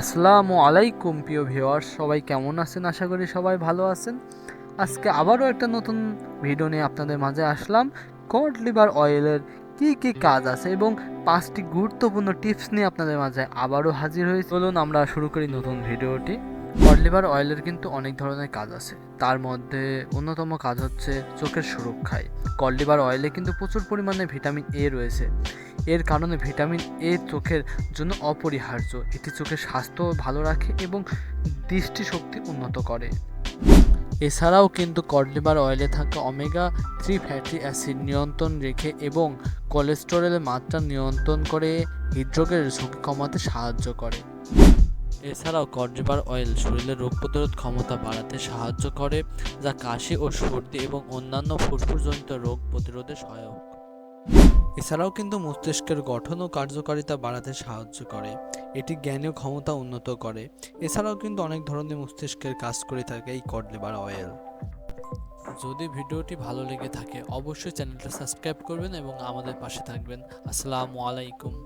আসসালামু আলাইকুম, প্রিয় ভিউয়ার্স। সবাই কেমন আছেন? আশা করি সবাই ভালো আছেন। আজকে আবারও একটা নতুন ভিডিও নিয়ে আপনাদের মাঝে আসলাম। কড লিভার অয়েলের কি কি কাজ আছে এবং পাঁচটি গুরুত্বপূর্ণ টিপস নিয়ে আপনাদের মাঝে আবারও হাজির হয়েছে। চলুন আমরা শুরু করি নতুন ভিডিওটি। কড লিভার অয়েলের কিন্তু অনেক ধরনের কাজ আছে। তার মধ্যে অন্যতম কাজ হচ্ছে চোখের সুরক্ষায়। কড লিভার অয়েলে কিন্তু প্রচুর পরিমাণে ভিটামিন এ রয়েছে। এর কারণে ভিটামিন এ চোখের জন্য অপরিহার্য। এটি চোখের স্বাস্থ্য ভালো রাখে এবং দৃষ্টিশক্তি উন্নত করে। এছাড়াও কিন্তু কডলিভার অয়েলে থাকা অমেগা থ্রি ফ্যাটি অ্যাসিড নিয়ন্ত্রণ রেখে এবং কোলেস্টেরলের মাত্রা নিয়ন্ত্রণ করে হৃদরোগের ঝুঁকি কমাতে সাহায্য করে। এছাড়াও কডলিভার অয়েল শরীরের রোগ প্রতিরোধ ক্ষমতা বাড়াতে সাহায্য করে, যা কাশি ও সর্দি এবং অন্যান্য ফুসফুসজনিত রোগ প্রতিরোধে সহায়ক। এছাড়াও কিন্তু মস্তিষ্কের গঠন ও কার্যকারিতা বাড়াতে সাহায্য করে। এটি জ্ঞানীয় ক্ষমতা উন্নত করে। এছাড়াও কিন্তু অনেক ধরনের মস্তিষ্কের কাজ করে থাকে এই কড অয়েল যদি ভিডিওটি ভালো লেগে থাকে, অবশ্যই চ্যানেলটা সাবস্ক্রাইব করবেন এবং আমাদের পাশে থাকবেন। আসসালামু আলাইকুম।